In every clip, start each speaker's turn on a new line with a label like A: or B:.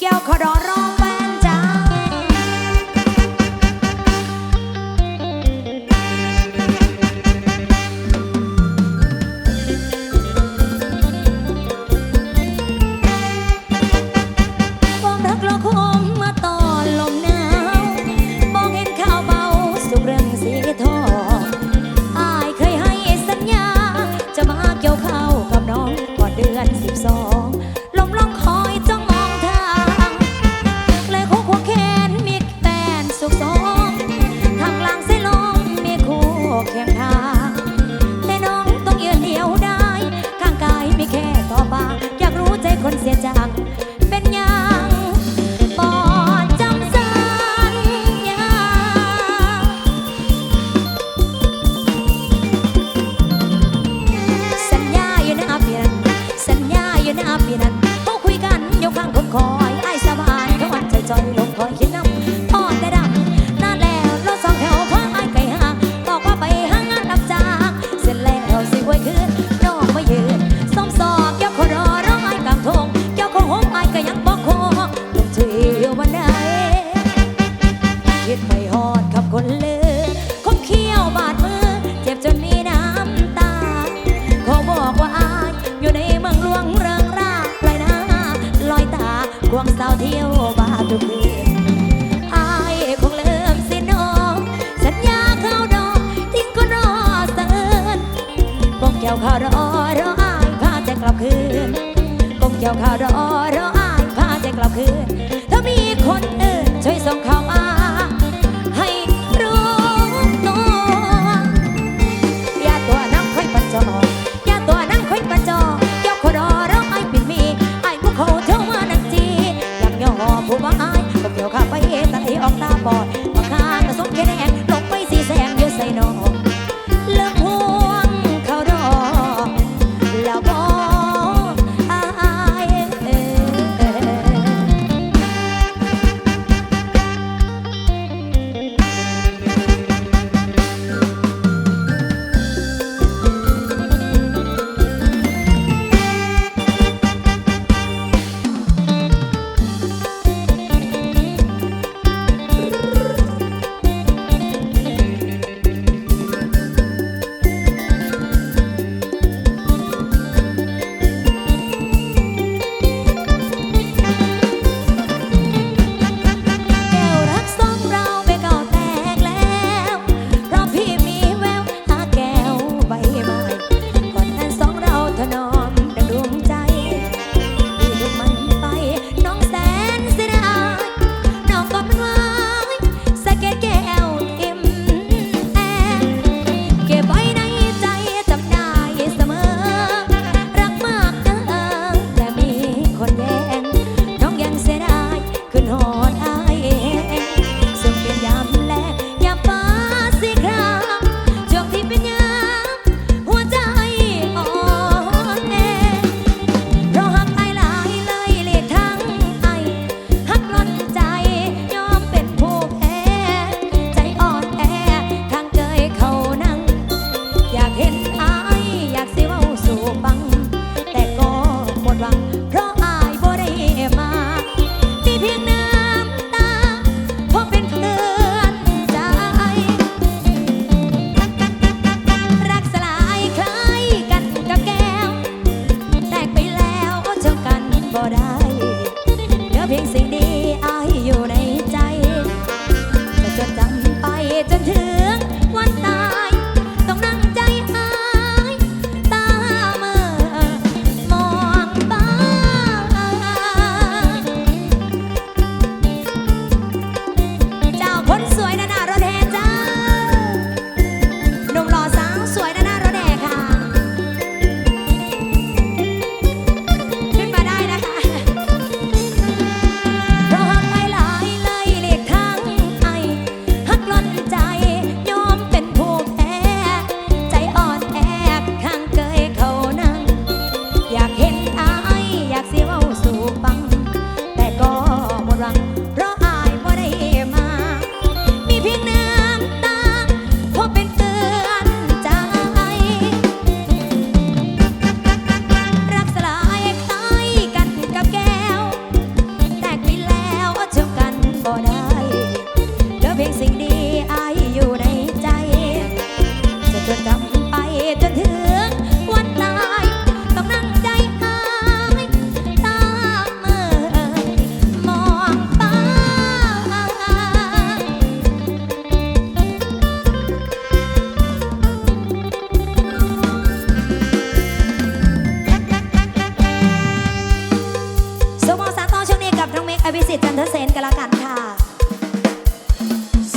A: แก้วขอดอรอง คนเลือคบเขี้ยวบาดมือ เจ็บจนมีน้ำตา เขาบอกว่าอายอยู่ในเมืองหลวงเริงร่าปลายหน้าลอยตาควงสาวเที่ยวบาดทุกคืนอายคงเลิกสิน้องสัญญาเขาดอกทิ้งก็รอเสินกงแก้วเขารอรออายพาใจกลับคืนกงแก้วเขารอรออายพาใจกลับคืน ผู้าไอ้ก็เกี่ยวข้าไปเอตันเอออกตาบอดมาคานสมแค่แดงลงไปสีแสงเยอะใส่นอน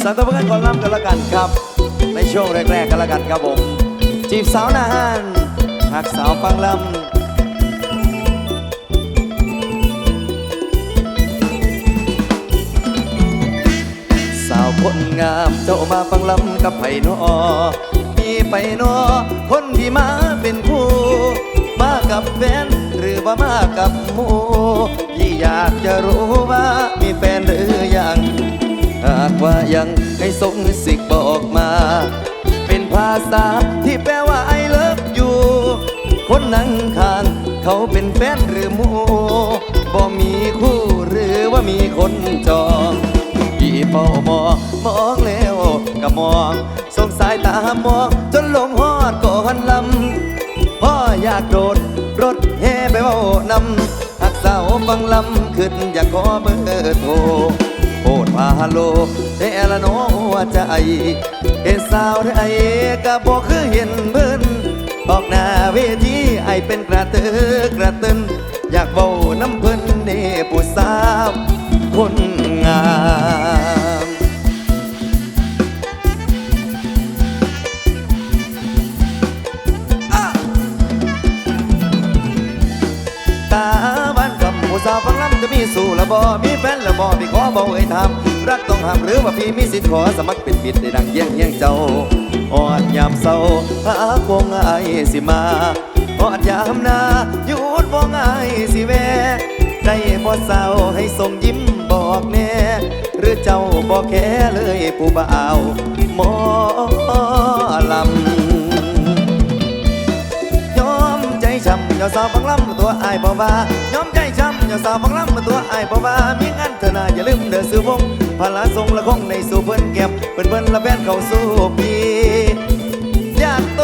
B: สันตะพันก่อนลำกันละกันครับ ในช่วงแรกๆกันละกันครับผม จีบสาวหนาฮันหักสาวฟังลำสาวคนงามเจ้ามาฟังลำกับไผ่นอมีไปนอคนที่มาเป็นคู่มากับแฟนหรือว่ามากับหมูพี่อยากจะรู้ว่ามีแฟนหรือยัง หากว่ายังให้ส่งสิกบอกมา เป็นภาษาที่แปลว่า I love you คนนั่งข้าง เขาเป็นแฟนหรือมูบ่มีคู่หรือว่ามีคนจองพี่เฝ้ามองมองแล้วก็มองสงสายตามอง จนลงหอดก่อนลำพ่ออยากโดดรถแห่ไปเว้านำหักสาวฟังลำขึ้นอยากขอเบอร์โทร โอดมาโลแต่ละน้องหัวใจเห็นสาวไอ้ก็บอกคือเห็นเบิ้นออกหน้าเวทีไอเป็นกระเตือกระตึนอยากเบาน้ำเพิ่นเน่ผู้สาวคนงาม สู่ละบ่มีแฟนละบ่พี่ขอบ่เอ่ยถามรักต้องห้ามหรือว่าพี่มีสิทธิ์ขอสมัครเป็นบิดได้ดังเยี่ยงเยี่ยงเจ้าออนยามเศร้าหากวงไอายสิมาออนยามหนาหยุดวงไอายสิแวได้บ่เศร้าให้ส่งยิ้มบอกแน่หรือเจ้าบ่แค่เลยผู้บ่าวหมอลำ อย่าสาวฟังลำตัวอายบ่ว่าย้อมใจช้ำอย่าสาวฟังลำตัวอายบ่ว่ามีงานเธอนาอย่าลืมเด้อซื้อวงพาลาทรงละคงในสู่เพิ่นแก็บเพิ่นเพิ่นละแฟนเข้าสู่ปีอยากโต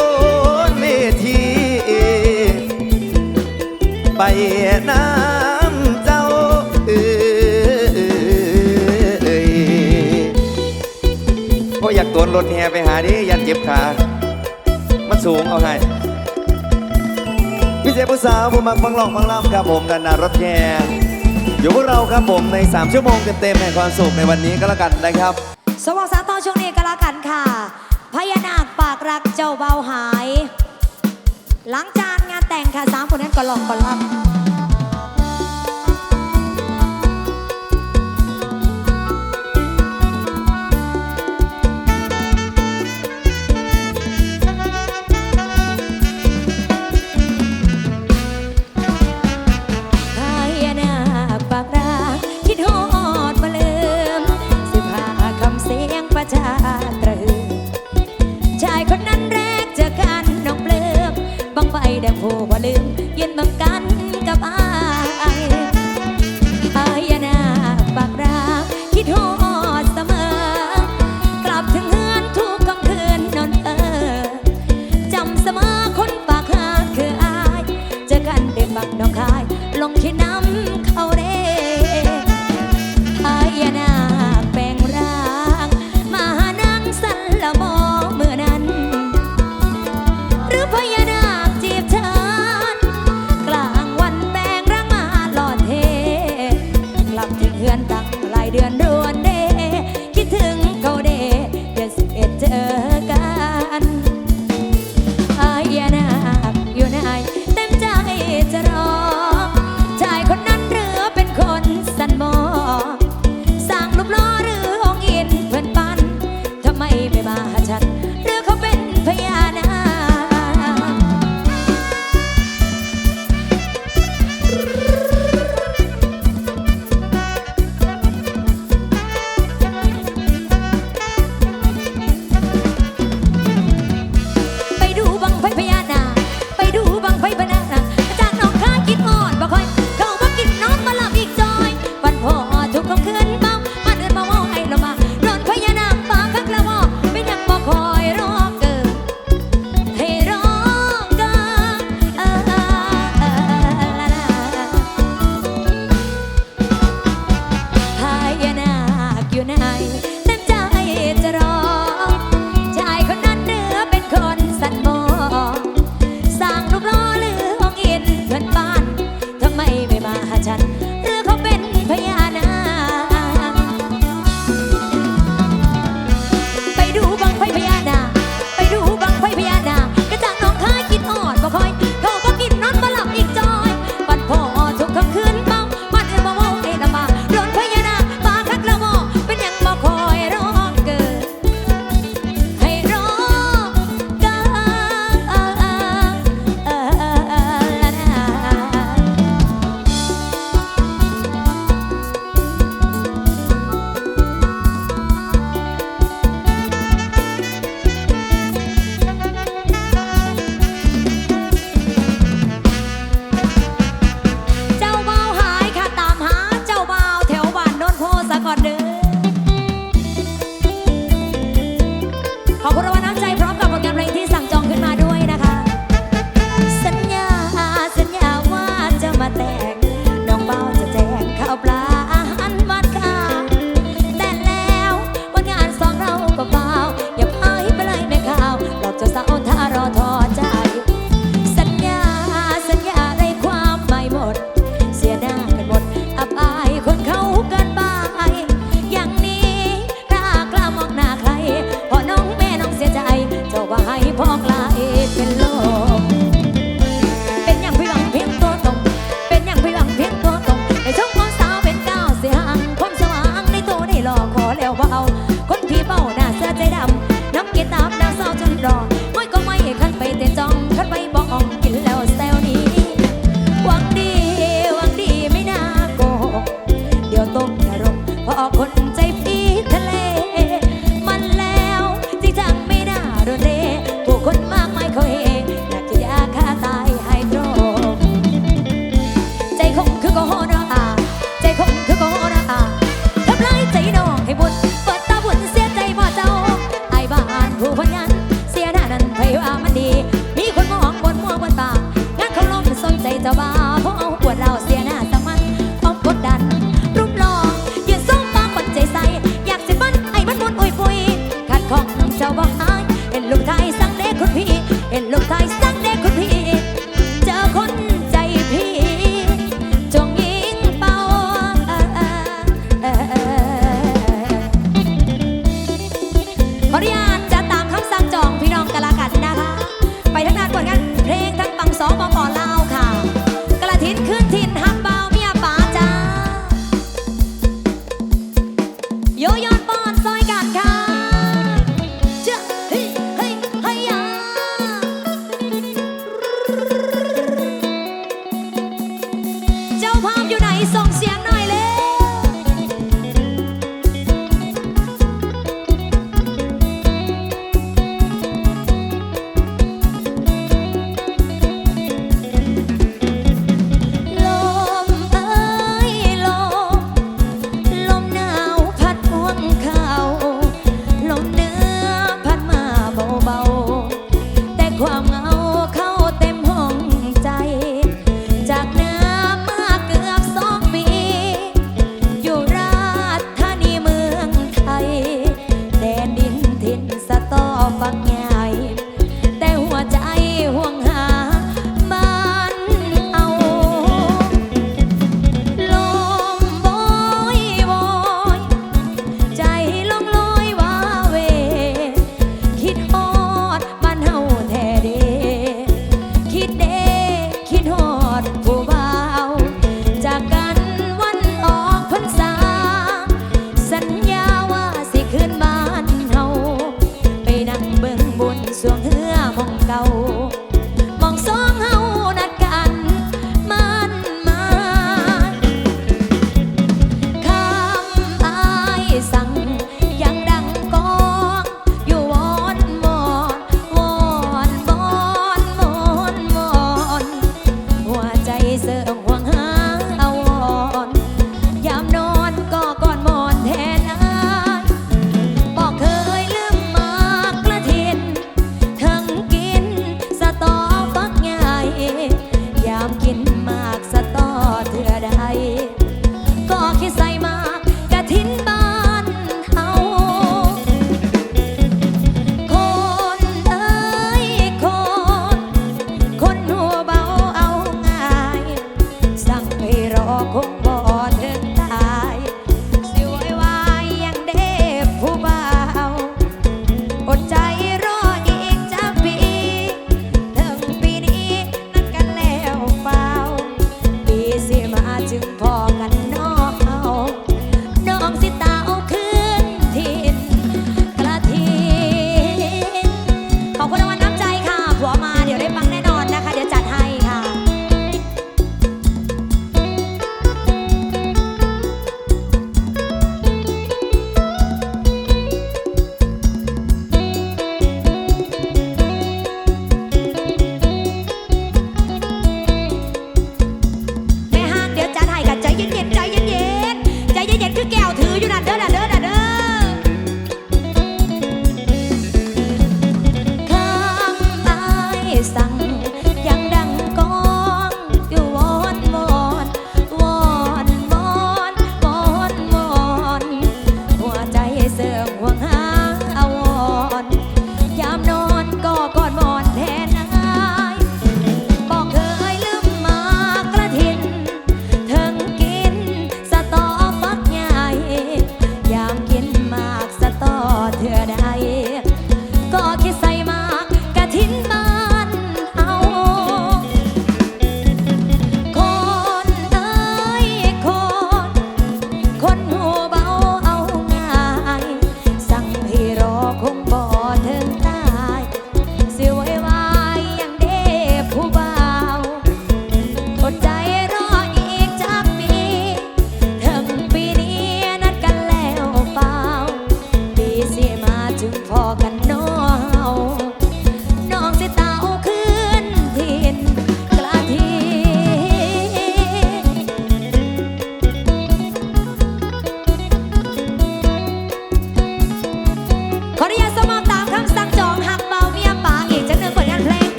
B: นเวทีไปน้ำเจ้าเอ้ยก็อยากตวนรถแห่ไปหาดิยันเจ็บขามันสูงเอาให้ จ้ผู้สาวผู้มักฟังหลอกฟังล่ำครับผมกันนารถแย่อยู่พวกเราครับผมใน 3 ชั่วโมงเต็มๆแห่งความสุขในวันนี้ก็แล้วกันนะครับ
A: สวัสดีตอนช่วงนี้ก็แล้วกันค่ะ พญานาคปากรักเจ้าเบาหาย หลังจานงานแต่งค่ะสามคนนั้นก็หลอกก็ล่ำ